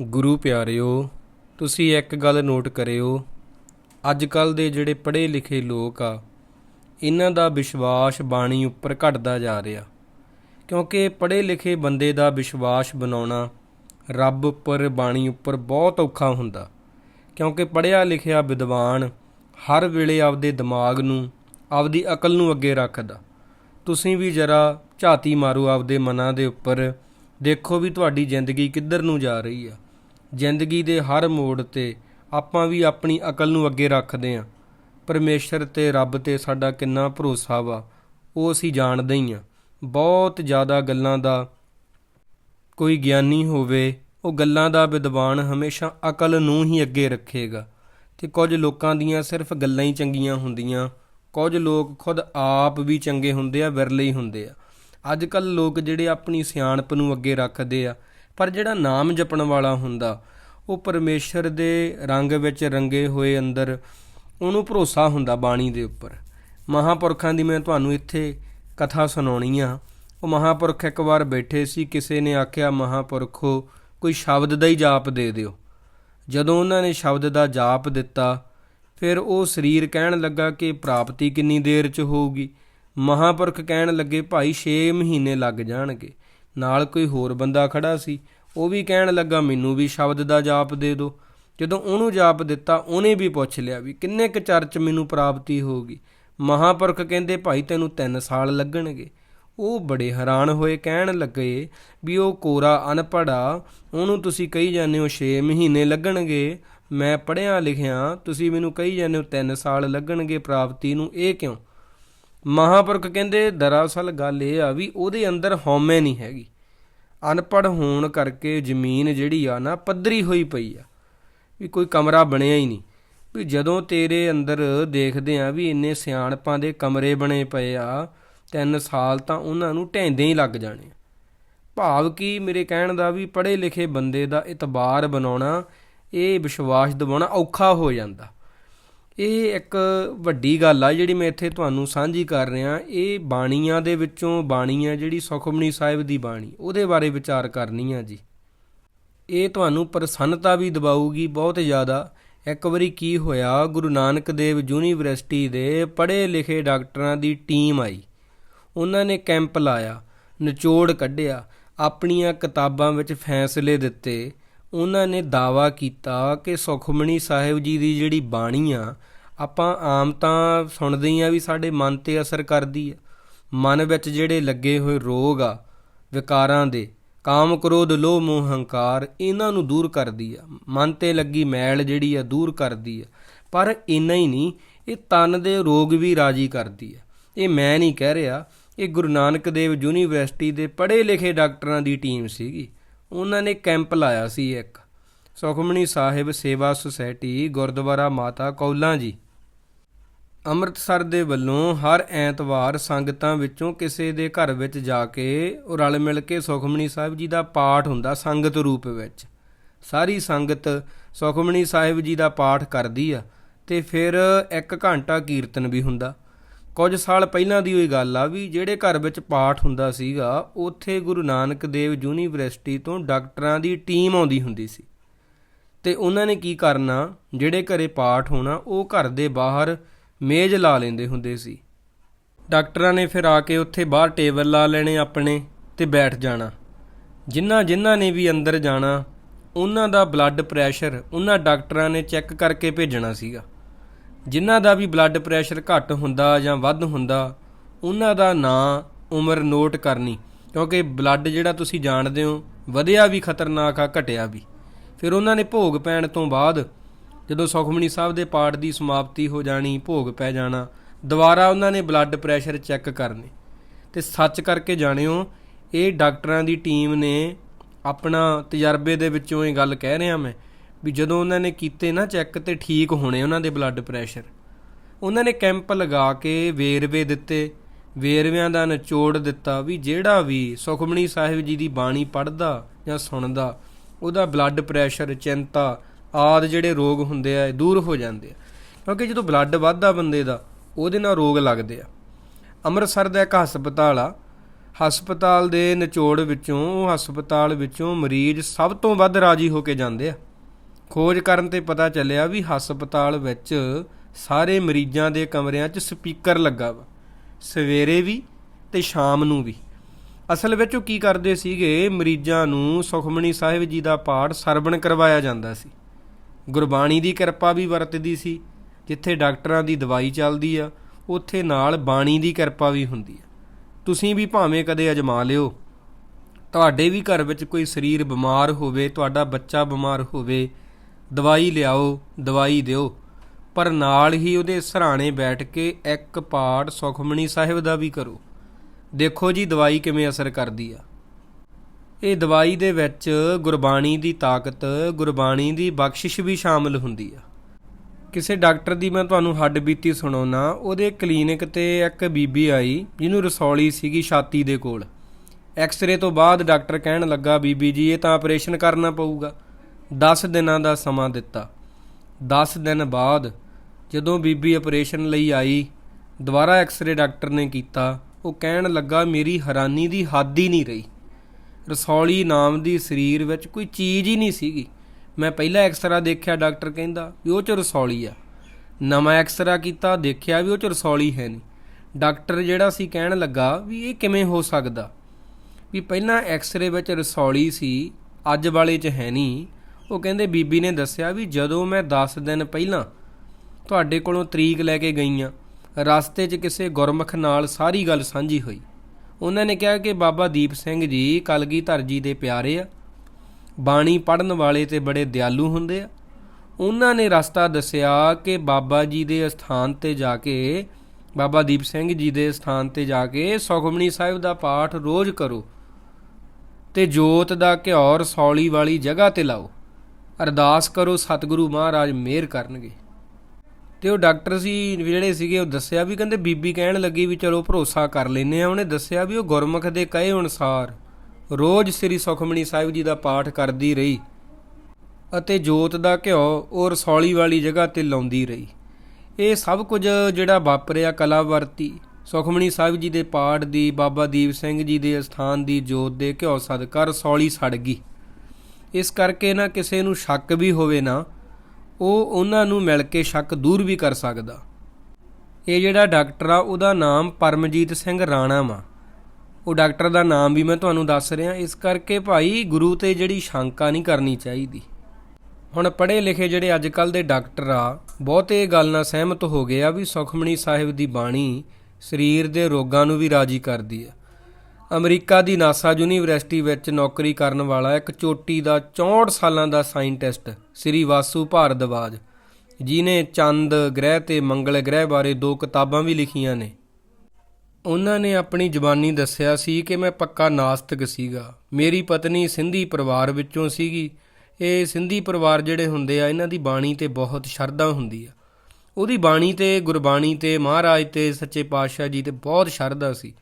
ਗੁਰੂ ਪਿਆਰਿਓ, ਤੁਸੀਂ ਇੱਕ ਗੱਲ ਨੋਟ ਕਰਿਓ। ਅੱਜ ਕੱਲ ਦੇ ਜਿਹੜੇ ਪੜ੍ਹੇ ਲਿਖੇ ਲੋਕ ਆ, ਇਹਨਾਂ ਦਾ ਵਿਸ਼ਵਾਸ ਬਾਣੀ ਉੱਪਰ ਘਟਦਾ ਜਾ ਰਿਹਾ। ਕਿਉਂਕਿ ਪੜ੍ਹੇ ਲਿਖੇ ਬੰਦੇ ਦਾ ਵਿਸ਼ਵਾਸ ਬਣਾਉਣਾ ਰੱਬ ਉੱਪਰ, ਬਾਣੀ ਉੱਪਰ ਬਹੁਤ ਔਖਾ ਹੁੰਦਾ। ਕਿਉਂਕਿ ਪੜ੍ਹਿਆ ਲਿਖਿਆ ਵਿਦਵਾਨ ਹਰ ਵੇਲੇ ਆਪਦੇ ਦਿਮਾਗ ਨੂੰ, ਆਪਦੀ ਅਕਲ ਨੂੰ ਅੱਗੇ ਰੱਖਦਾ। ਤੁਸੀਂ ਵੀ ਜਰਾ ਝਾਤੀ ਮਾਰੋ ਆਪਦੇ ਮਨਾਂ ਦੇ ਉੱਪਰ, ਦੇਖੋ ਵੀ ਤੁਹਾਡੀ ਜ਼ਿੰਦਗੀ ਕਿੱਧਰ ਨੂੰ ਜਾ ਰਹੀ ਆ। ਜ਼ਿੰਦਗੀ ਦੇ ਹਰ ਮੋੜ ਤੇ ਆਪਾਂ ਵੀ ਆਪਣੀ ਅਕਲ ਨੂੰ ਅੱਗੇ ਰੱਖਦੇ ਆ। ਪਰਮੇਸ਼ਰ ਤੇ ਰੱਬ ਤੇ ਸਾਡਾ ਕਿੰਨਾ ਭਰੋਸਾ ਵਾ, ਉਹ ਅਸੀਂ ਜਾਣਦੇ ਹੀ ਆ। ਬਹੁਤ ਜ਼ਿਆਦਾ ਗੱਲਾਂ ਦਾ ਕੋਈ ਗਿਆਨੀ ਹੋਵੇ, ਉਹ ਗੱਲਾਂ ਦਾ ਵਿਦਵਾਨ ਹਮੇਸ਼ਾ ਅਕਲ ਨੂੰ ਹੀ ਅੱਗੇ ਰੱਖੇਗਾ। ਤੇ ਕੁਝ ਲੋਕਾਂ ਦੀਆਂ ਸਿਰਫ ਗੱਲਾਂ ਹੀ ਚੰਗੀਆਂ ਹੁੰਦੀਆਂ, ਕੁਝ ਲੋਕ ਖੁਦ ਆਪ ਵੀ ਚੰਗੇ ਹੁੰਦੇ ਆ, ਵਿਰਲੇ ਹੀ ਹੁੰਦੇ ਆ। ਅੱਜ ਕੱਲ ਲੋਕ ਜਿਹੜੇ ਆਪਣੀ ਸਿਆਣਪ ਨੂੰ ਅੱਗੇ ਰੱਖਦੇ ਆ ਪਰ ਜਿਹੜਾ ਨਾਮ ਜਪਣ ਵਾਲਾ ਹੁੰਦਾ, ਉਹ ਪਰਮੇਸ਼ਰ ਦੇ ਰੰਗ ਵਿੱਚ ਰੰਗੇ ਹੋਏ ਅੰਦਰ ਉਹਨੂੰ ਭਰੋਸਾ ਹੁੰਦਾ ਬਾਣੀ ਦੇ ਉੱਪਰ। ਮਹਾਪੁਰਖਾਂ ਦੀ ਮੈਂ ਤੁਹਾਨੂੰ ਇੱਥੇ ਕਥਾ ਸੁਣਾਉਣੀ ਆ। ਉਹ ਮਹਾਪੁਰਖ ਇੱਕ ਵਾਰ ਬੈਠੇ ਸੀ, ਕਿਸੇ ਨੇ ਆਖਿਆ, ਮਹਾਪੁਰਖੋ, ਕੋਈ ਸ਼ਬਦ ਦਾ ਹੀ ਜਾਪ ਦੇ ਦਿਓ। ਜਦੋਂ ਉਹਨਾਂ ਨੇ ਸ਼ਬਦ ਦਾ ਜਾਪ ਦਿੱਤਾ, ਫਿਰ ਉਹ ਸਰੀਰ ਕਹਿਣ ਲੱਗਾ ਕਿ ਪ੍ਰਾਪਤੀ ਕਿੰਨੀ ਦੇਰ 'ਚ ਹੋਊਗੀ? ਮਹਾਪੁਰਖ ਕਹਿਣ ਲੱਗੇ, ਭਾਈ 6 ਮਹੀਨੇ ਲੱਗ ਜਾਣਗੇ। ਨਾਲ ਕੋਈ ਹੋਰ ਬੰਦਾ ਖੜਾ ਸੀ, ਉਹ ਵੀ ਕਹਿਣ ਲੱਗਾ, ਮੈਨੂੰ ਵੀ ਸ਼ਬਦ ਦਾ ਜਾਪ ਦੇ ਦਿਓ। ਜਦੋਂ ਉਹਨੂੰ ਜਾਪ ਦਿੱਤਾ, ਉਹਨੇ ਵੀ ਪੁੱਛ ਲਿਆ ਵੀ ਕਿੰਨੇ ਕੁ ਚਰਚ ਮੈਨੂੰ ਪ੍ਰਾਪਤੀ ਹੋਊਗੀ ਮਹਾਪੁਰਖ ਕਹਿੰਦੇ, ਭਾਈ, ਤੈਨੂੰ 3 ਸਾਲ ਲੱਗਣਗੇ। ਉਹ ਬੜੇ ਹੈਰਾਨ ਹੋਏ, ਕਹਿਣ ਲੱਗੇ ਵੀ ਉਹ ਕੋਰਾ ਅਨਪੜਾ ਉਹਨੂੰ ਤੁਸੀਂ ਕਹੀ ਜਾਂਦੇ ਹੋ 6 ਮਹੀਨੇ ਲੱਗਣਗੇ। ਮੈਂ ਪੜਿਆ ਲਿਖਿਆ, ਤੁਸੀਂ ਮੈਨੂੰ ਕਹੀ ਜਾਂਦੇ ਹੋ 3 ਸਾਲ ਲੱਗਣਗੇ ਪ੍ਰਾਪਤੀ ਨੂੰ, ਇਹ ਕਿਉਂ? ਮਹਾਪੁਰਖ ਕਹਿੰਦੇ, ਦਰਅਸਲ ਗੱਲ ਇਹ ਆ ਵੀ ਉਹਦੇ ਅੰਦਰ ਹਉਮੈ ਨਹੀਂ ਹੈਗੀ। ਅਨਪੜ ਹੋਣ ਕਰਕੇ ਜ਼ਮੀਨ ਜਿਹੜੀ ਆ ਨਾ, ਪੱਧਰੀ ਹੋਈ ਪਈ ਆ। ਵੀ ਕੋਈ ਕਮਰਾ ਬਣਿਆ ਹੀ ਨਹੀਂ। ਵੀ ਜਦੋਂ ਤੇਰੇ ਅੰਦਰ ਦੇਖਦੇ ਆ ਵੀ ਇੰਨੇ ਸਿਆਣਪਾਂ ਦੇ ਕਮਰੇ ਬਣੇ ਪਏ ਆ, ਤਿੰਨ ਸਾਲ ਤਾਂ ਉਹਨਾਂ ਨੂੰ ਢੈਂਦੇ ਹੀ ਲੱਗ ਜਾਣੇ ਭਾਵ ਕੀ ਮੇਰੇ ਕਹਿਣ ਦਾ ਵੀ ਪੜ੍ਹੇ ਲਿਖੇ ਬੰਦੇ ਦਾ ਇਤਬਾਰ ਬਣਾਉਣਾ, ਇਹ ਵਿਸ਼ਵਾਸ ਦਿਵਾਉਣਾ ਔਖਾ ਹੋ ਜਾਂਦਾ। ਇਹ ਇੱਕ ਵੱਡੀ ਗੱਲ ਆ ਜਿਹੜੀ ਮੈਂ ਇੱਥੇ ਤੁਹਾਨੂੰ ਸਾਂਝੀ ਕਰ ਰਿਹਾ। ਇਹ ਬਾਣੀਆਂ ਦੇ ਵਿੱਚੋਂ ਬਾਣੀ ਆ ਜਿਹੜੀ ਸੁਖਮਨੀ ਸਾਹਿਬ ਦੀ ਬਾਣੀ, ਉਹਦੇ ਬਾਰੇ ਵਿਚਾਰ ਕਰਨੀ ਆ ਜੀ। ਇਹ ਤੁਹਾਨੂੰ ਪ੍ਰਸੰਨਤਾ ਵੀ ਦਿਵਾਊਗੀ ਬਹੁਤ ਜ਼ਿਆਦਾ। ਇੱਕ ਵਾਰੀ ਕੀ ਹੋਇਆ, ਗੁਰੂ ਨਾਨਕ ਦੇਵ ਯੂਨੀਵਰਸਿਟੀ ਦੇ ਪੜ੍ਹੇ ਲਿਖੇ ਡਾਕਟਰਾਂ ਦੀ ਟੀਮ ਆਈ। ਉਹਨਾਂ ਨੇ ਕੈਂਪ ਲਾਇਆ, ਨਿਚੋੜ ਕੱਢਿਆ, ਆਪਣੀਆਂ ਕਿਤਾਬਾਂ ਵਿੱਚ ਫੈਸਲੇ ਦਿੱਤੇ। ਉਹਨਾਂ ਨੇ ਦਾਵਾ ਕੀਤਾ ਕਿ ਸੁਖਮਣੀ ਸਾਹਿਬ ਜੀ ਦੀ ਜਿਹੜੀ ਬਾਣੀ ਆ, ਆਪਾਂ ਆਮ ਤਾਂ ਸੁਣਦੇ ਹੀ ਆ ਵੀ ਸਾਡੇ ਮਨ ਤੇ ਅਸਰ ਕਰਦੀ ਆ। ਮਨ ਵਿੱਚ ਜਿਹੜੇ ਲੱਗੇ ਹੋਏ ਰੋਗ ਆ, ਵਿਕਾਰਾਂ ਦੇ, ਕਾਮ ਕ੍ਰੋਧ, ਲੋਭ, ਮੋਹ, ਹੰਕਾਰ, ਇਹਨਾਂ ਨੂੰ ਦੂਰ ਕਰਦੀ ਆ। ਮਨ ਤੇ ਲੱਗੀ ਮੈਲ ਜਿਹੜੀ ਆ, ਦੂਰ ਕਰਦੀ ਆ। ਪਰ ਇੰਨਾ ਹੀ ਨਹੀਂ, ਇਹ ਤਨ ਦੇ ਰੋਗ ਵੀ ਰਾਜੀ ਕਰਦੀ ਆ। ਇਹ ਮੈਂ ਨਹੀਂ ਕਹਿ ਰਿਹਾ, ਇਹ ਗੁਰੂ ਨਾਨਕ ਦੇਵ ਯੂਨੀਵਰਸਿਟੀ ਦੇ ਪੜ੍ਹੇ ਲਿਖੇ ਡਾਕਟਰਾਂ ਦੀ ਟੀਮ ਸੀਗੀ। ਉਹਨਾਂ ਨੇ ਕੈਂਪ ਲਾਇਆ ਸੀ ਇੱਕ। ਸੁਖਮਣੀ ਸਾਹਿਬ ਸੇਵਾ ਸੁਸਾਇਟੀ, ਗੁਰਦੁਆਰਾ ਮਾਤਾ ਕੌਲਾਂ ਜੀ। ਅੰਮ੍ਰਿਤਸਰ ਦੇ ਵੱਲੋਂ ਹਰ ਐਤਵਾਰ ਸੰਗਤਾਂ ਵਿੱਚੋਂ ਕਿਸੇ ਦੇ ਘਰ ਵਿੱਚ ਜਾ ਕੇ ਉਹ ਰਲ ਮਿਲ ਕੇ ਸੁਖਮਣੀ ਸਾਹਿਬ ਜੀ ਦਾ ਪਾਠ ਹੁੰਦਾ ਸੰਗਤ ਰੂਪ ਵਿੱਚ। ਸਾਰੀ ਸੰਗਤ ਸੁਖਮਣੀ ਸਾਹਿਬ ਜੀ ਦਾ ਪਾਠ ਕਰਦੀ ਆ ਤੇ ਫਿਰ 1 ਘੰਟਾ ਕੀਰਤਨ ਵੀ ਹੁੰਦਾ। ਕੁਝ ਸਾਲ ਪਹਿਲਾਂ ਦੀ ਹੋਈ ਗੱਲ ਆ ਵੀ ਜਿਹੜੇ ਘਰ ਵਿੱਚ ਪਾਠ ਹੁੰਦਾ ਸੀਗਾ, ਉੱਥੇ ਗੁਰੂ ਨਾਨਕ ਦੇਵ ਯੂਨੀਵਰਸਿਟੀ ਤੋਂ ਡਾਕਟਰਾਂ ਦੀ ਟੀਮ ਆਉਂਦੀ ਹੁੰਦੀ ਸੀ। ਤੇ ਉਹਨਾਂ ਨੇ ਕੀ ਕਰਨਾ, ਜਿਹੜੇ ਘਰੇ ਪਾਠ ਹੋਣਾ, ਉਹ ਘਰ ਦੇ ਬਾਹਰ ਮੇਜ਼ ਲਾ ਲੈਂਦੇ ਹੁੰਦੇ ਸੀ। ਡਾਕਟਰਾਂ ਨੇ ਫਿਰ ਆ ਕੇ ਉੱਥੇ ਬਾਹਰ ਟੇਬਲ ਲਾ ਲੈਣੇ ਆਪਣੇ ਤੇ ਬੈਠ ਜਾਣਾ। ਜਿਨ੍ਹਾਂ ਜਿਨ੍ਹਾਂ ਨੇ ਵੀ ਅੰਦਰ ਜਾਣਾ, ਉਹਨਾਂ ਦਾ ਬਲੱਡ ਪ੍ਰੈਸ਼ਰ ਉਹਨਾਂ ਡਾਕਟਰਾਂ ਨੇ ਚੈੱਕ ਕਰਕੇ ਭੇਜਣਾ ਸੀਗਾ। ਜਿਨ੍ਹਾਂ ਦਾ ਵੀ ਬਲੱਡ ਪ੍ਰੈਸ਼ਰ ਘੱਟ ਹੁੰਦਾ ਜਾਂ ਵੱਧ ਹੁੰਦਾ, ਉਹਨਾਂ ਦਾ ਨਾਂ ਉਮਰ ਨੋਟ ਕਰਨੀ, ਕਿਉਂਕਿ ਬਲੱਡ ਜਿਹੜਾ ਤੁਸੀਂ ਜਾਣਦੇ ਹੋ, ਵਧਿਆ ਵੀ, ਖਤਰਨਾਕ ਆ, ਘਟਿਆ ਵੀ। ਫਿਰ ਉਹਨਾਂ ਨੇ ਭੋਗ ਪੈਣ ਤੋਂ ਬਾਅਦ ਜਦੋਂ ਸੁਖਮਣੀ ਸਾਹਿਬ ਦੇ ਪਾਠ ਦੀ ਸਮਾਪਤੀ ਹੋ ਜਾਣੀ, ਭੋਗ ਪੈ ਜਾਣਾ, ਦੁਬਾਰਾ ਉਹਨਾਂ ਨੇ ਬਲੱਡ ਪ੍ਰੈਸ਼ਰ ਚੈੱਕ ਕਰਨੇ। ਤੇ ਸੱਚ ਕਰਕੇ ਜਾਣਿਓ, ਇਹ ਡਾਕਟਰਾਂ ਦੀ ਟੀਮ ਨੇ ਆਪਣਾ ਤਜਰਬੇ ਦੇ ਵਿੱਚੋਂ ਇਹ ਗੱਲ ਕਹਿ ਰਿਹਾ ਮੈਂ ਵੀ ਜਦੋਂ ਉਹਨਾਂ ਨੇ ਕੀਤੇ ਨਾ ਚੈੱਕ ਤੇ ਠੀਕ ਹੋਣੇ ਉਹਨਾਂ ਦੇ ਬਲੱਡ ਪ੍ਰੈਸ਼ਰ ਉਹਨਾਂ ਨੇ ਕੈਂਪ ਲਗਾ ਕੇ ਵੇਰਵੇ ਦਿੱਤੇ, ਵੇਰਵਿਆਂ ਦਾ ਨਿਚੋੜ ਦਿੱਤਾ ਵੀ ਜਿਹੜਾ ਵੀ ਸੁਖਮਣੀ ਸਾਹਿਬ ਜੀ ਦੀ ਬਾਣੀ ਪੜ੍ਹਦਾ ਜਾਂ ਸੁਣਦਾ, ਉਹਦਾ ਬਲੱਡ ਪ੍ਰੈਸ਼ਰ ਚਿੰਤਾ ਆਦ ਜਿਹੜੇ ਰੋਗ ਹੁੰਦੇ ਆ ਦੂਰ ਹੋ ਜਾਂਦੇ ਆ। ਕਿਉਂਕਿ ਜਦੋਂ ਬਲੱਡ ਵੱਧਦਾ ਬੰਦੇ ਦਾ, ਉਹਦੇ ਨਾਲ ਰੋਗ ਲੱਗਦੇ ਆ। ਅੰਮ੍ਰਿਤਸਰ ਦਾ ਇੱਕ ਹਸਪਤਾਲ ਆ, ਹਸਪਤਾਲ ਦੇ ਨਿਚੋੜ ਵਿੱਚੋਂ, ਉਹ ਹਸਪਤਾਲ ਵਿੱਚੋਂ ਮਰੀਜ਼ ਸਭ ਤੋਂ ਵੱਧ ਰਾਜੀ ਹੋ ਕੇ ਜਾਂਦੇ ਆ। ਖੋਜ ਕਰਨ ਤੇ ਪਤਾ ਚੱਲਿਆ ਵੀ ਹਸਪਤਾਲ ਵਿੱਚ ਸਾਰੇ ਮਰੀਜ਼ਾਂ ਦੇ ਕਮਰਿਆਂ 'ਚ ਸਪੀਕਰ ਲੱਗਾ ਵਾ। ਸਵੇਰੇ ਵੀ ਤੇ ਸ਼ਾਮ ਨੂੰ ਵੀ। ਅਸਲ ਵਿੱਚ ਉਹ ਕੀ ਕਰਦੇ ਸੀਗੇ, ਮਰੀਜ਼ਾਂ ਨੂੰ ਸੁਖਮਣੀ ਸਾਹਿਬ ਜੀ ਦਾ ਪਾਠ ਸਰਵਣ ਕਰਵਾਇਆ ਜਾਂਦਾ ਸੀ। ਗੁਰਬਾਣੀ ਦੀ ਕਿਰਪਾ ਵੀ ਵਰਤਦੀ ਸੀ, ਜਿੱਥੇ ਡਾਕਟਰਾਂ ਦੀ ਦਵਾਈ ਚੱਲਦੀ ਆ, ਉੱਥੇ ਨਾਲ ਬਾਣੀ ਦੀ ਕਿਰਪਾ ਵੀ ਹੁੰਦੀ ਆ। ਤੁਸੀਂ ਵੀ ਭਾਵੇਂ ਕਦੇ ਅਜਮਾ ਲਿਓ। ਤੁਹਾਡੇ ਵੀ ਘਰ ਵਿੱਚ ਕੋਈ ਸਰੀਰ ਬਿਮਾਰ ਹੋਵੇ, ਤੁਹਾਡਾ ਬੱਚਾ ਬਿਮਾਰ ਹੋਵੇ ਦਵਾਈ ਲਿਆਓ, ਦਵਾਈ ਦਿਓ। ਪਰ ਨਾਲ ਹੀ ਉਹਦੇ ਸਰਾਣੇ ਬੈਠ ਕੇ ਇੱਕ ਪਾਠ ਸੁਖਮਣੀ ਸਾਹਿਬ ਦਾ ਵੀ ਕਰੋ। ਦੇਖੋ ਜੀ, ਦਵਾਈ ਕਿਵੇਂ ਅਸਰ ਕਰਦੀ ਆ। ਇਹ ਦਵਾਈ ਦੇ ਵਿੱਚ ਗੁਰਬਾਣੀ ਦੀ ਤਾਕਤ, ਗੁਰਬਾਣੀ ਦੀ ਬਖਸ਼ਿਸ਼ ਵੀ ਸ਼ਾਮਲ ਹੁੰਦੀ ਆ। ਕਿਸੇ ਡਾਕਟਰ ਦੀ ਮੈਂ ਤੁਹਾਨੂੰ ਹੱਡ ਬੀਤੀ ਸੁਣਾਉਣਾ ਉਹਦੇ ਕਲੀਨਿਕ ਤੇ ਇੱਕ ਬੀਬੀ ਆਈ, ਜਿਹਨੂੰ ਰਸੌਲੀ ਸੀਗੀ ਛਾਤੀ ਦੇ ਕੋਲ। ਐਕਸ-ਰੇ ਤੋਂ ਬਾਅਦ ਡਾਕਟਰ ਕਹਿਣ ਲੱਗਾ, ਬੀਬੀ ਜੀ, ਇਹ ਤਾਂ ਆਪਰੇਸ਼ਨ ਕਰਨਾ ਪਊਗਾ। 10 ਦਿਨਾਂ ਦਾ ਸਮਾਂ ਦਿੱਤਾ। 10 ਦਿਨ ਬਾਅਦ ਜਦੋਂ ਬੀਬੀ ਆਪਰੇਸ਼ਨ ਲਈ ਆਈ, ਦੁਬਾਰਾ ਐਕਸ-ਰੇ ਡਾਕਟਰ ਨੇ ਕੀਤਾ, ਉਹ ਕਹਿਣ ਲੱਗਾ, ਮੇਰੀ ਹੈਰਾਨੀ ਦੀ ਹੱਦ ਹੀ ਨਹੀਂ ਰਹੀ। ਰਸੌਲੀ ਨਾਮ ਦੀ ਸਰੀਰ ਵਿੱਚ ਕੋਈ ਚੀਜ਼ ਹੀ ਨਹੀਂ ਸੀਗੀ। ਮੈਂ ਪਹਿਲਾ ਐਕਸਰਾ ਦੇਖਿਆ, ਡਾਕਟਰ ਕਹਿੰਦਾ, ਵੀ ਉਹ ਚ ਰਸੌਲੀ ਆ। ਨਵਾਂ ਐਕਸਰਾ ਕੀਤਾ, ਦੇਖਿਆ ਵੀ ਉਹ ਚ ਰਸੌਲੀ ਹੈ ਨਹੀਂ। ਡਾਕਟਰ ਜਿਹੜਾ ਸੀ, ਕਹਿਣ ਲੱਗਾ, ਵੀ ਇਹ ਕਿਵੇਂ ਹੋ ਸਕਦਾ? ਵੀ ਪਹਿਲਾਂ ਐਕਸਰੇ ਵਿੱਚ ਰਸੌਲੀ ਸੀ, ਅੱਜ ਵਾਲੇ 'ਚ ਹੈ ਨਹੀਂ। ਉਹ ਕਹਿੰਦੇ, ਬੀਬੀ ਨੇ ਦੱਸਿਆ ਵੀ ਜਦੋਂ ਮੈਂ 10 ਦਿਨ ਪਹਿਲਾਂ ਤੁਹਾਡੇ ਕੋਲੋਂ ਤਰੀਕ ਲੈ ਕੇ ਗਈ ਗਈਆਂ ਰਸਤੇ 'ਚ ਕਿਸੇ ਗੁਰਮੁਖ ਨਾਲ ਸਾਰੀ ਗੱਲ ਸਾਂਝੀ ਹੋਈ। ਉਹਨਾਂ ਨੇ ਕਿਹਾ ਕਿ ਬਾਬਾ ਦੀਪ ਸਿੰਘ ਜੀ ਕਲਗੀਧਰ ਜੀ ਦੇ ਪਿਆਰੇ ਆ, ਬਾਣੀ ਪੜਨ ਵਾਲੇ ਤੇ ਬੜੇ ਦਿਆਲੂ ਹੁੰਦੇ ਆ। ਉਹਨਾਂ ਨੇ ਰਸਤਾ ਦੱਸਿਆ ਕਿ ਬਾਬਾ ਜੀ ਦੇ ਸਥਾਨ ਤੇ ਜਾ ਕੇ, ਬਾਬਾ ਦੀਪ ਸਿੰਘ ਜੀ ਦੇ ਸਥਾਨ ਤੇ ਜਾ ਕੇ ਸੁਖਮਣੀ ਸਾਹਿਬ ਦਾ ਪਾਠ ਰੋਜ਼ ਕਰੋ ਤੇ ਜੋਤ ਦਾ ਘਿਓ ਸੌਲੀ ਵਾਲੀ ਜਗ੍ਹਾ ਤੇ ਲਾਓ। ਅਰਦਾਸ ਕਰੋ ਸਤਿਗੁਰੂ ਮਹਾਰਾਜ ਮਿਹਰ ਕਰਨਗੇ। ਤੇ ਉਹ ਡਾਕਟਰ ਸੀ ਜਿਹੜੇ ਸੀਗੇ, ਉਹ ਦੱਸਿਆ ਵੀ ਕਹਿੰਦੇ ਬੀਬੀ ਕਹਿਣ ਲੱਗੀ ਵੀ ਚਲੋ ਭਰੋਸਾ ਕਰ ਲੈਨੇ ਆ ਉਹਨੇ ਦੱਸਿਆ ਵੀ ਉਹ ਗੁਰਮੁਖ ਦੇ ਕਹੇ ਅਨੁਸਾਰ ਰੋਜ਼ ਸ੍ਰੀ ਸੁਖਮਣੀ ਸਾਹਿਬ ਜੀ ਦਾ ਪਾਠ ਕਰਦੀ ਰਹੀ ਅਤੇ ਜੋਤ ਦਾ ਘਿਓ ਉਹ ਰਸੌਲੀ ਵਾਲੀ ਜਗ੍ਹਾ ਤੇ ਲਾਉਂਦੀ ਰਹੀ। ਇਹ ਸਭ ਕੁਝ ਜਿਹੜਾ ਵਾਪਰਿਆ ਕਲਾਵਰਤੀ ਸੁਖਮਣੀ ਸਾਹਿਬ ਜੀ ਦੇ ਪਾਠ ਦੀ, ਬਾਬਾ ਦੀਪ ਸਿੰਘ ਜੀ ਦੇ ਅਸਥਾਨ ਦੀ, ਜੋਤ ਦੇ ਘਿਓ ਸਦਕਾ ਰਸੌਲੀ ਸੜ ਗਈ। ਇਸ ਕਰਕੇ ਨਾ ਕਿਸੇ ਨੂੰ ਸ਼ੱਕ ਵੀ ਹੋਵੇ ਨਾ, ਉਹ ਉਹਨਾਂ ਨੂੰ ਮਿਲ ਕੇ ਸ਼ੱਕ ਦੂਰ ਵੀ ਕਰ ਸਕਦਾ। ਇਹ ਜਿਹੜਾ ਡਾਕਟਰ ਆ, ਉਹਦਾ ਨਾਮ ਪਰਮਜੀਤ ਸਿੰਘ ਰਾਣਾ ਵਾ। ਉਹ ਡਾਕਟਰ ਦਾ ਨਾਮ ਵੀ ਮੈਂ ਤੁਹਾਨੂੰ ਦੱਸ ਰਿਹਾ, ਇਸ ਕਰਕੇ ਭਾਈ ਗੁਰੂ ਤੇ ਜਿਹੜੀ ਸ਼ੰਕਾ ਨਹੀਂ ਕਰਨੀ ਚਾਹੀਦੀ। ਹੁਣ ਪੜ੍ਹੇ ਲਿਖੇ ਜਿਹੜੇ ਅੱਜ ਕੱਲ ਦੇ ਡਾਕਟਰ ਆ, ਬਹੁਤੇ ਇਹ ਗੱਲ ਨਾਲ ਸਹਿਮਤ ਹੋ ਗਏ ਆ ਵੀ ਸੁਖਮਣੀ ਸਾਹਿਬ ਦੀ ਬਾਣੀ ਸਰੀਰ ਦੇ ਰੋਗਾਂ ਨੂੰ ਵੀ ਰਾਜੀ ਕਰਦੀ ਆ। ਅਮਰੀਕਾ ਦੀ ਨਾਸਾ ਯੂਨੀਵਰਸਿਟੀ ਵਿੱਚ ਨੌਕਰੀ ਕਰਨ ਵਾਲਾ ਇੱਕ ਚੋਟੀ ਦਾ 64 ਸਾਲਾਂ ਦਾ ਸਾਇੰਟਿਸਟ, ਸ੍ਰੀ ਵਾਸੂ ਭਾਰਦਵਾਜ। ਜਿਨੇ ਚੰਦ ਗ੍ਰਹਿ ਤੇ ਮੰਗਲ ਗ੍ਰਹਿ ਬਾਰੇ ਦੋ ਕਿਤਾਬਾਂ ਵੀ ਲਿਖੀਆਂ ਨੇ। ਉਹਨਾਂ ਨੇ ਆਪਣੀ ਜ਼ੁਬਾਨੀ ਦੱਸਿਆ ਸੀ ਕਿ ਮੈਂ ਪੱਕਾ ਨਾਸਤਿਕ ਸੀਗਾ। ਮੇਰੀ ਪਤਨੀ ਸਿੰਧੀ ਪਰਿਵਾਰ ਵਿੱਚੋਂ ਸੀਗੀ। ਇਹ ਸਿੰਧੀ ਪਰਿਵਾਰ ਜਿਹੜੇ ਹੁੰਦੇ ਆ, ਇਹਨਾਂ ਦੀ ਬਾਣੀ ਤੇ ਬਹੁਤ ਸ਼ਰਧਾ ਹੁੰਦੀ ਆ। ਉਹਦੀ ਬਾਣੀ ਤੇ ਗੁਰਬਾਣੀ ਤੇ ਮਹਾਰਾਜ ਤੇ ਸੱਚੇ ਪਾਤਸ਼ਾਹ ਜੀ ਤੇ ਬਹੁਤ ਸ਼ਰਧਾ ਸੀ।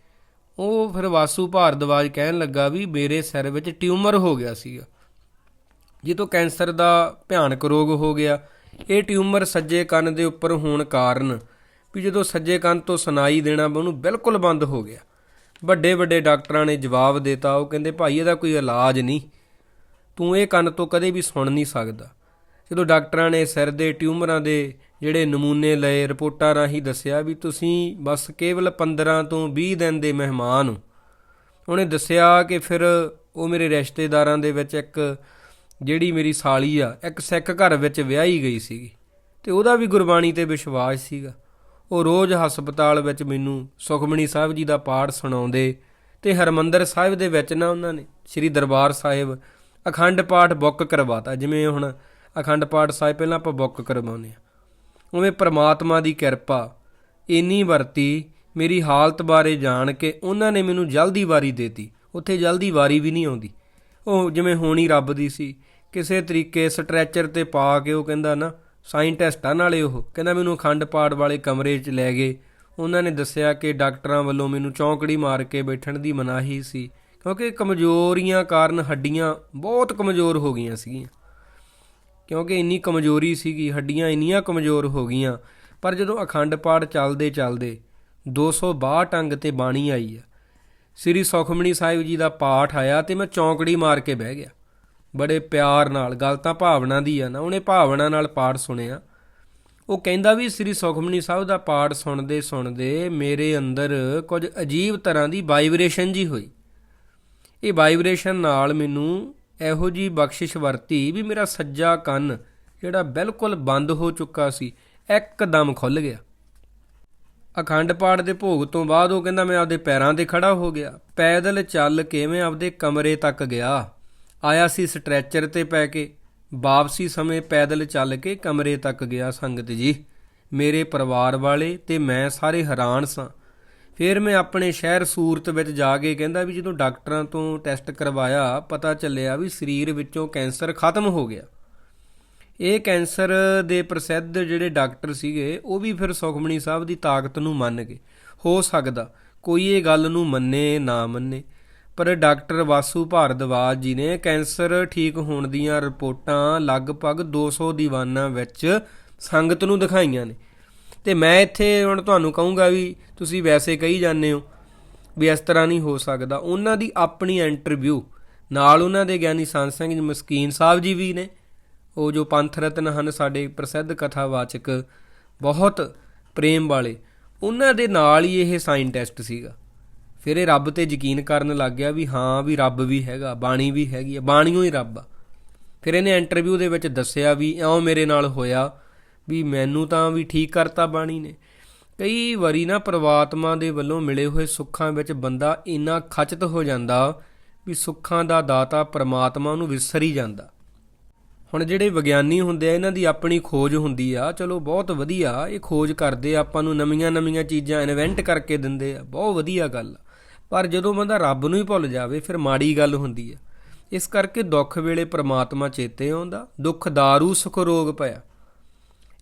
ਉਹ ਫਿਰ ਵਾਸੂ ਭਾਰਦਵਾਜ ਕਹਿਣ ਲੱਗਾ ਵੀ ਮੇਰੇ ਸਿਰ ਵਿੱਚ ਟਿਊਮਰ ਹੋ ਗਿਆ ਸੀਗਾ। ਜਿੱਤੋਂ ਕੈਂਸਰ ਦਾ ਭਿਆਨਕ ਰੋਗ ਹੋ ਗਿਆ, ਇਹ ਟਿਊਮਰ ਸੱਜੇ ਕੰਨ ਦੇ ਉੱਪਰ ਹੋਣ ਕਾਰਨ ਵੀ ਜਦੋਂ ਸੱਜੇ ਕੰਨ ਤੋਂ ਸੁਣਾਈ ਦੇਣਾ ਉਹਨੂੰ ਬਿਲਕੁਲ ਬੰਦ ਹੋ ਗਿਆ। ਵੱਡੇ ਵੱਡੇ ਡਾਕਟਰਾਂ ਨੇ ਜਵਾਬ ਦਿੱਤਾ, ਉਹ ਕਹਿੰਦੇ, ਭਾਈ, ਇਹਦਾ ਕੋਈ ਇਲਾਜ ਨਹੀਂ। ਤੂੰ ਇਹ ਕੰਨ ਤੋਂ ਕਦੇ ਵੀ ਸੁਣ ਨਹੀਂ ਸਕਦਾ। ਜਦੋਂ ਡਾਕਟਰਾਂ ਨੇ ਸਿਰ ਦੇ ਟਿਊਮਰਾਂ ਦੇ ਜਿਹੜੇ ਨਮੂਨੇ ਲਏ, ਰਿਪੋਰਟਾਂ ਰਾਹੀਂ ਦੱਸਿਆ ਵੀ ਤੁਸੀਂ ਬਸ ਕੇਵਲ 15 ਤੋਂ 20 ਦਿਨ ਦੇ ਮਹਿਮਾਨ ਹੋ। ਉਹਨੇ ਦੱਸਿਆ ਕਿ ਫਿਰ ਉਹ ਮੇਰੇ ਰਿਸ਼ਤੇਦਾਰਾਂ ਦੇ ਵਿੱਚ ਇੱਕ, ਜਿਹੜੀ ਮੇਰੀ ਸਾਲੀ ਆ, ਇੱਕ ਸਿੱਖ ਘਰ ਵਿੱਚ ਵਿਆਹੀ ਗਈ ਸੀਗੀ। ਤੇ ਉਹਦਾ ਵੀ ਗੁਰਬਾਣੀ ਤੇ ਵਿਸ਼ਵਾਸ ਸੀਗਾ। ਉਹ ਰੋਜ਼ ਹਸਪਤਾਲ ਵਿੱਚ ਮੈਨੂੰ ਸੁਖਮਣੀ ਸਾਹਿਬ ਜੀ ਦਾ ਪਾਠ ਸੁਣਾਉਂਦੇ ਤੇ ਹਰਮੰਦਰ ਸਾਹਿਬ ਦੇ ਵਿੱਚ ਨਾ ਉਹਨਾਂ ਨੇ, ਸ੍ਰੀ ਦਰਬਾਰ ਸਾਹਿਬ ਅਖੰਡ ਪਾਠ ਬੁੱਕ ਕਰਵਾਤਾ। ਜਿਵੇਂ ਹੁਣ ਅਖੰਡ ਪਾਠ ਸਾਹਿਬ ਪਹਿਲਾਂ ਆਪਾਂ ਬੁੱਕ ਕਰਵਾਉਂਦੇ ਆ ਉਵੇਂ ਪ੍ਰਮਾਤਮਾ ਦੀ ਕਿਰਪਾ। ਇੰਨੀ ਵਰਤੀ ਮੇਰੀ ਹਾਲਤ ਬਾਰੇ ਜਾਣ ਕੇ ਉਹਨਾਂ ਨੇ ਮੈਨੂੰ ਜਲਦੀ ਵਾਰੀ ਦੇਤੀ। ਉੱਥੇ ਜਲਦੀ ਵਾਰੀ ਵੀ ਨਹੀਂ ਆਉਂਦੀ। ਉਹ ਜਿਵੇਂ ਹੋਣੀ ਰੱਬ ਦੀ ਸੀ। ਕਿਸੇ ਤਰੀਕੇ ਸਟ੍ਰੈਚਰ ਤੇ ਪਾ ਕੇ ਉਹ ਕਹਿੰਦਾ ਨਾ, ਸਾਇੰਟਿਸਟਾਂ ਨਾਲੇ ਉਹ। ਕਹਿੰਦਾ ਮੈਨੂੰ ਅਖੰਡ ਪਾਠ ਵਾਲੇ ਕਮਰੇ 'ਚ ਲੈ ਗਏ। ਉਹਨਾਂ ਨੇ ਦੱਸਿਆ ਕਿ ਡਾਕਟਰਾਂ ਵੱਲੋਂ ਮੈਨੂੰ ਚੌਂਕੜੀ ਮਾਰ ਕੇ ਬੈਠਣ ਦੀ ਮਨਾਹੀ ਸੀ। ਕਿਉਂਕਿ ਕਮਜ਼ੋਰੀਆਂ ਕਾਰਨ ਹੱਡੀਆਂ ਬਹੁਤ ਕਮਜ਼ੋਰ ਹੋ ਗਈਆਂ ਸੀਗੀਆਂ। ਕਿਉਂਕਿ ਇੰਨੀ ਕਮਜ਼ੋਰੀ ਸੀਗੀ, ਹੱਡੀਆਂ ਇੰਨੀਆਂ ਕਮਜ਼ੋਰ ਹੋ ਗਈਆਂ। ਪਰ ਜਦੋਂ ਅਖੰਡ ਪਾਠ ਚੱਲਦੇ ਚੱਲਦੇ 262 ਅੰਗ ਤੇ ਬਾਣੀ ਆਈ ਆ, ਸ੍ਰੀ ਸੁਖਮਣੀ ਸਾਹਿਬ ਜੀ ਦਾ ਪਾਠ ਆਇਆ ਤੇ ਮੈਂ ਚੌਂਕੜੀ ਮਾਰ ਕੇ ਬਹਿ ਗਿਆ। ਬੜੇ ਪਿਆਰ ਨਾਲ, ਗੱਲ ਤਾਂ ਭਾਵਨਾ ਦੀ ਆ ਨਾ, ਉਹਨੇ ਭਾਵਨਾ ਨਾਲ ਪਾਠ ਸੁਣਿਆ। ਉਹ ਕਹਿੰਦਾ ਵੀ ਸ੍ਰੀ ਸੁਖਮਣੀ ਸਾਹਿਬ ਦਾ ਪਾਠ ਸੁਣਦੇ ਸੁਣਦੇ ਮੇਰੇ ਅੰਦਰ ਕੁਝ ਅਜੀਬ ਤਰ੍ਹਾਂ ਦੀ ਵਾਈਬ੍ਰੇਸ਼ਨ ਜੀ ਹੋਈ। ਇਹ ਵਾਈਬ੍ਰੇਸ਼ਨ ਨਾਲ ਮੈਨੂੰ ਇਹੋ ਜੀ ਬਖਸ਼ਿਸ਼ ਵਰਤੀ ਵੀ ਮੇਰਾ ਸੱਜਾ ਕੰਨ ਜਿਹੜਾ ਬਿਲਕੁਲ ਬੰਦ ਹੋ ਚੁੱਕਾ ਸੀ, ਇੱਕਦਮ ਖੁੱਲ ਗਿਆ। ਅਖੰਡ ਪਾਠ ਦੇ ਭੋਗ ਤੋਂ ਬਾਅਦ ਉਹ ਕਹਿੰਦਾ, ਮੈਂ ਆਪਦੇ ਪੈਰਾਂ ਤੇ ਖੜਾ ਹੋ ਗਿਆ। ਪੈਦਲ ਚੱਲ ਕੇ ਮੈਂ ਆਪਦੇ ਕਮਰੇ ਤੱਕ ਗਿਆ? ਆਇਆ ਸੀ ਸਟ੍ਰੈਚਰ ਤੇ ਪੈ ਕੇ। ਵਾਪਸੀ ਸਮੇਂ ਪੈਦਲ ਚੱਲ ਕੇ ਕਮਰੇ ਤੱਕ ਗਿਆ, ਸੰਗਤ ਜੀ। ਮੇਰੇ ਪਰਿਵਾਰ ਵਾਲੇ ਤੇ ਮੈਂ ਸਾਰੇ ਹੈਰਾਨ ਸਾਂ। ਫਿਰ ਮੈਂ ਆਪਣੇ ਸ਼ਹਿਰ ਸੂਰਤ ਵਿੱਚ ਜਾ ਕੇ ਕਹਿੰਦਾ ਵੀ ਜਦੋਂ ਡਾਕਟਰਾਂ ਤੋਂ ਟੈਸਟ ਕਰਵਾਇਆ, ਪਤਾ ਚੱਲਿਆ ਵੀ ਸਰੀਰ ਵਿੱਚੋਂ ਕੈਂਸਰ ਖਤਮ ਹੋ ਗਿਆ। ਇਹ ਕੈਂਸਰ ਦੇ ਪ੍ਰਸਿੱਧ ਜਿਹੜੇ ਡਾਕਟਰ ਸੀਗੇ, ਉਹ ਵੀ ਫਿਰ ਸੁਖਮਣੀ ਸਾਹਿਬ ਦੀ ਤਾਕਤ ਨੂੰ ਮੰਨ ਗਏ। ਹੋ ਸਕਦਾ ਕੋਈ ਇਹ ਗੱਲ ਨੂੰ ਮੰਨੇ ਨਾ ਮੰਨੇ, ਪਰ ਡਾਕਟਰ ਵਾਸੂ ਭਾਰਦਵਾਜ ਜੀ ਨੇ ਕੈਂਸਰ ਠੀਕ ਹੋਣ ਦੀਆਂ ਰਿਪੋਰਟਾਂ ਲਗਭਗ 200 ਦੀਵਾਨਾਂ ਵਿੱਚ ਸੰਗਤ ਨੂੰ ਦਿਖਾਈਆਂ ਨੇ। ਤੇ ਮੈਂ ਇੱਥੇ ਹੁਣ ਤੁਹਾਨੂੰ ਕਹੂੰਗਾ ਵੀ ਤੁਸੀਂ ਵੈਸੇ ਕਹੀ ਜਾਂਦੇ ਹੋ ਵੀ ਇਸ ਤਰ੍ਹਾਂ ਨਹੀਂ ਹੋ ਸਕਦਾ। ਉਹਨਾਂ ਦੀ ਆਪਣੀ ਇੰਟਰਵਿਊ ਨਾਲ ਉਹਨਾਂ ਦੇ ਗਿਆਨੀ ਸੰਤ ਸਿੰਘ ਜੀ ਮਸਕੀਨ ਸਾਹਿਬ ਜੀ ਵੀ ਨੇ। ਉਹ ਜੋ ਪੰਥ ਰਤਨ ਹਨ, ਸਾਡੇ ਪ੍ਰਸਿੱਧ ਕਥਾਵਾਚਕ, ਬਹੁਤ ਪ੍ਰੇਮ ਵਾਲੇ। ਉਹਨਾਂ ਦੇ ਨਾਲ ਹੀ ਇਹ ਸਾਇੰਟਿਸਟ ਸੀਗਾ। ਫਿਰ ਇਹ ਰੱਬ ਤੇ ਯਕੀਨ ਕਰਨ ਲੱਗ ਗਿਆ ਵੀ ਹਾਂ ਵੀ ਰੱਬ ਵੀ ਹੈਗਾ, ਬਾਣੀ ਵੀ ਹੈਗੀ ਆ, ਬਾਣੀਓ ਹੀ ਰੱਬ ਆ। ਫਿਰ ਇਹਨੇ ਇੰਟਰਵਿਊ ਦੇ ਵਿੱਚ ਦੱਸਿਆ ਵੀ ਇਉਂ ਮੇਰੇ ਨਾਲ ਹੋਇਆ ਵੀ ਮੈਨੂੰ ਤਾਂ ਵੀ ਠੀਕ ਕਰਤਾ ਬਾਣੀ ਨੇ। ਕਈ ਵਾਰੀ ਨਾ ਪ੍ਰਮਾਤਮਾ ਦੇ ਵੱਲੋਂ ਮਿਲੇ ਹੋਏ ਸੁੱਖਾਂ ਵਿੱਚ ਬੰਦਾ ਇੰਨਾ ਖਚਤ ਹੋ ਜਾਂਦਾ ਵੀ ਸੁੱਖਾਂ ਦਾ ਦਾਤਾ ਪ੍ਰਮਾਤਮਾ ਨੂੰ ਵਿਸਰ ਹੀ ਜਾਂਦਾ। ਹੁਣ ਜਿਹੜੇ ਵਿਗਿਆਨੀ ਹੁੰਦੇ ਆ, ਇਹਨਾਂ ਦੀ ਆਪਣੀ ਖੋਜ ਹੁੰਦੀ ਆ, ਚਲੋ ਬਹੁਤ ਵਧੀਆ, ਇਹ ਖੋਜ ਕਰਦੇ ਆ, ਆਪਾਂ ਨੂੰ ਨਵੀਆਂ-ਨਵੀਆਂ ਚੀਜ਼ਾਂ ਇਨਵੈਂਟ ਕਰਕੇ ਦਿੰਦੇ ਆ, ਬਹੁਤ ਵਧੀਆ ਗੱਲ ਆ। ਪਰ ਜਦੋਂ ਬੰਦਾ ਰੱਬ ਨੂੰ ਹੀ ਭੁੱਲ ਜਾਵੇ, ਫਿਰ ਮਾੜੀ ਗੱਲ ਹੁੰਦੀ ਆ। ਇਸ ਕਰਕੇ ਦੁੱਖ ਵੇਲੇ ਪ੍ਰਮਾਤਮਾ ਚੇਤੇ ਆਉਂਦਾ, ਦੁੱਖ ਦਾਰੂ ਸੁਖ ਰੋਗ ਪਿਆ।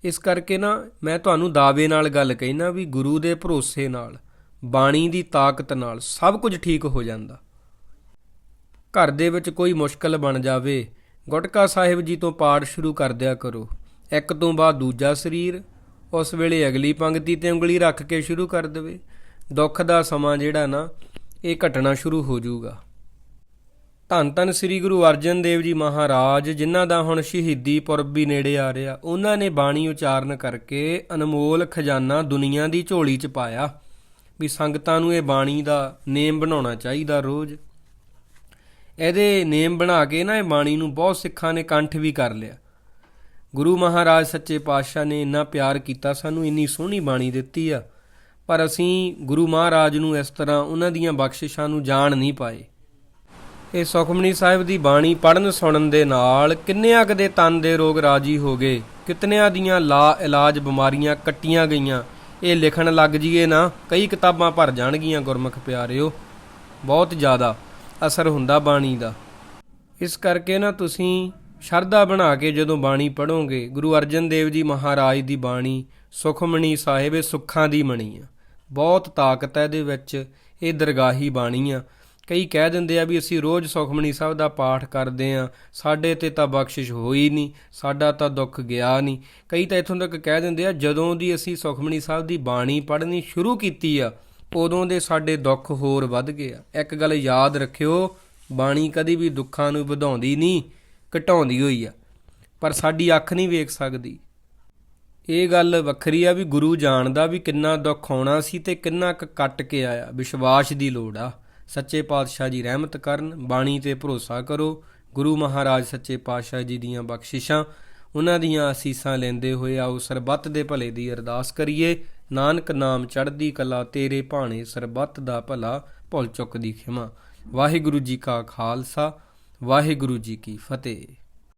ਇਸ ਕਰਕੇ ਨਾ ਮੈਂ ਤੁਹਾਨੂੰ ਦਾਅਵੇ ਨਾਲ ਗੱਲ ਕਹਿਣਾ ਵੀ ਗੁਰੂ ਦੇ ਭਰੋਸੇ ਨਾਲ, ਬਾਣੀ ਦੀ ਤਾਕਤ ਨਾਲ ਸਭ ਕੁਝ ਠੀਕ ਹੋ ਜਾਂਦਾ। ਘਰ ਦੇ ਵਿੱਚ ਕੋਈ ਮੁਸ਼ਕਲ ਬਣ ਜਾਵੇ, ਗੁਟਕਾ ਸਾਹਿਬ ਜੀ ਤੋਂ ਪਾਠ ਸ਼ੁਰੂ ਕਰ ਦਿਆ ਕਰੋ। ਇੱਕ ਤੋਂ ਬਾਅਦ ਦੂਜਾ ਸਰੀਰ, ਉਸ ਵੇਲੇ ਅਗਲੀ ਪੰਗਤੀ ਤੇ ਉਂਗਲੀ ਰੱਖ ਕੇ ਸ਼ੁਰੂ ਕਰ ਦੇਵੇ। ਦੁੱਖ ਦਾ ਸਮਾਂ ਜਿਹੜਾ ਨਾ, ਇਹ ਘਟਣਾ ਸ਼ੁਰੂ ਹੋ ਜਾਊਗਾ। ਧੰਨ ਧੰਨ ਸ੍ਰੀ ਗੁਰੂ ਅਰਜਨ ਦੇਵ ਜੀ ਮਹਾਰਾਜ, ਜਿਨ੍ਹਾਂ ਦਾ ਹੁਣ ਸ਼ਹੀਦੀ ਪੁਰਬ ਵੀ ਨੇੜੇ ਆ ਰਿਹਾ। ਉਹਨਾਂ ਨੇ ਬਾਣੀ ਉਚਾਰਨ ਕਰਕੇ ਅਨਮੋਲ ਖਜ਼ਾਨਾ ਦੁਨੀਆ ਦੀ ਝੋਲੀ 'ਚ ਪਾਇਆ ਵੀ ਸੰਗਤਾਂ ਨੂੰ ਇਹ ਬਾਣੀ ਦਾ ਨੇਮ ਬਣਾਉਣਾ ਚਾਹੀਦਾ ਰੋਜ਼। ਇਹਦੇ ਨੇਮ ਬਣਾ ਕੇ ਨਾ ਇਹ ਬਾਣੀ ਨੂੰ ਬਹੁਤ ਸਿੱਖਾਂ ਨੇ ਕੰਠ ਵੀ ਕਰ ਲਿਆ। ਗੁਰੂ ਮਹਾਰਾਜ ਸੱਚੇ ਪਾਤਸ਼ਾਹ ਨੇ ਇੰਨਾ ਪਿਆਰ ਕੀਤਾ, ਸਾਨੂੰ ਇੰਨੀ ਸੋਹਣੀ ਬਾਣੀ ਦਿੱਤੀ ਆ, ਪਰ ਅਸੀਂ ਗੁਰੂ ਮਹਾਰਾਜ ਨੂੰ ਇਸ ਤਰ੍ਹਾਂ ਉਹਨਾਂ ਦੀਆਂ ਬਖਸ਼ਿਸ਼ਾਂ ਨੂੰ ਜਾਣ ਨਹੀਂ ਪਾਏ। ਇਹ ਸੁਖਮਨੀ ਸਾਹਿਬ ਦੀ ਬਾਣੀ ਪੜਨ ਸੁਣਨ ਦੇ ਨਾਲ ਕਿੰਨਿਆਂ ਕੁ ਦੇ ਤਨ ਦੇ ਰੋਗ ਰਾਜੀ ਹੋ ਗਏ, ਕਿਤਨਿਆਂ ਦੀਆਂ ਲਾ ਇਲਾਜ ਬਿਮਾਰੀਆਂ ਕੱਟੀਆਂ ਗਈਆਂ, ਇਹ ਲਿਖਣ ਲੱਗ ਜੀਏ ਨਾ, ਕਈ ਕਿਤਾਬਾਂ ਭਰ ਜਾਣਗੀਆਂ ਗੁਰਮੁਖ ਪਿਆਰਿਓ। ਬਹੁਤ ਜ਼ਿਆਦਾ ਅਸਰ ਹੁੰਦਾ ਬਾਣੀ ਦਾ। ਇਸ ਕਰਕੇ ਨਾ ਤੁਸੀਂ ਸ਼ਰਧਾ ਬਣਾ ਕੇ ਜਦੋਂ ਬਾਣੀ ਪੜੋਗੇ ਗੁਰੂ ਅਰਜਨ ਦੇਵ ਜੀ ਮਹਾਰਾਜ ਦੀ ਬਾਣੀ ਸੁਖਮਣੀ ਸਾਹਿਬ ਇਹ ਸੁੱਖਾਂ ਦੀ ਮਣੀ ਆ। ਬਹੁਤ ਤਾਕਤ ਹੈ ਇਹਦੇ ਵਿੱਚ, ਇਹ ਦਰਗਾਹੀ ਬਾਣੀ ਆ। ਕਈ ਕਹਿ ਦਿੰਦੇ ਆ ਵੀ ਅਸੀਂ ਰੋਜ਼ ਸੁਖਮਣੀ ਸਾਹਿਬ ਦਾ ਪਾਠ ਕਰਦੇ ਆ, ਸਾਡੇ ਤੇ ਤਾਂ ਬਖਸ਼ਿਸ਼ ਹੋਈ ਨਹੀਂ, ਸਾਡਾ ਤਾਂ ਦੁੱਖ ਗਿਆ ਨਹੀਂ। ਕਈ ਤਾਂ ਇਥੋਂ ਤੱਕ ਕਹਿ ਦਿੰਦੇ ਆ, ਜਦੋਂ ਦੀ ਅਸੀਂ ਸੁਖਮਣੀ ਸਾਹਿਬ ਦੀ ਬਾਣੀ ਪੜ੍ਹਨੀ ਸ਼ੁਰੂ ਕੀਤੀ ਆ, ਉਦੋਂ ਦੇ ਸਾਡੇ ਦੁੱਖ ਹੋਰ ਵੱਧ ਗਏ ਆ। ਇੱਕ ਗੱਲ ਯਾਦ ਰੱਖਿਓ, ਬਾਣੀ ਕਦੀ ਵੀ ਦੁੱਖਾਂ ਨੂੰ ਵਧਾਉਂਦੀ ਨਹੀਂ, ਘਟਾਉਂਦੀ ਹੋਈ ਆ। ਪਰ ਸਾਡੀ ਅੱਖ ਨਹੀਂ ਵੇਖ ਸਕਦੀ। ਇਹ ਗੱਲ ਵੱਖਰੀ ਆ ਵੀ ਗੁਰੂ ਜਾਣਦਾ ਵੀ ਕਿੰਨਾ ਦੁੱਖ ਆਉਣਾ ਸੀ ਤੇ ਕਿੰਨਾ ਕੁ ਕੱਟ ਕੇ ਆਇਆ, ਵਿਸ਼ਵਾਸ ਦੀ ਲੋੜ ਆ। ਸੱਚੇ ਪਾਤਸ਼ਾਹ ਜੀ ਰਹਿਮਤ ਕਰਨ, ਬਾਣੀ ਤੇ ਭਰੋਸਾ ਕਰੋ। ਗੁਰੂ ਮਹਾਰਾਜ ਸੱਚੇ ਪਾਤਸ਼ਾਹ ਜੀ ਦੀਆਂ ਬਖਸ਼ਿਸ਼ਾਂ, ਉਹਨਾਂ ਦੀਆਂ ਅਸੀਸਾਂ ਲੈਂਦੇ ਹੋਏ ਆਓ ਸਰਬੱਤ ਦੇ ਭਲੇ ਦੀ ਅਰਦਾਸ ਕਰੀਏ। ਨਾਨਕ ਨਾਮ ਚੜ੍ਹਦੀ ਕਲਾ, ਤੇਰੇ ਭਾਣੇ ਸਰਬੱਤ ਦਾ ਭਲਾ, ਭੁੱਲ ਚੁੱਕ ਦੀ ਖਿਮਾ। ਵਾਹਿਗੁਰੂ ਜੀ ਕਾ ਖਾਲਸਾ, ਵਾਹਿਗੁਰੂ ਜੀ ਕੀ ਫਤਿਹ।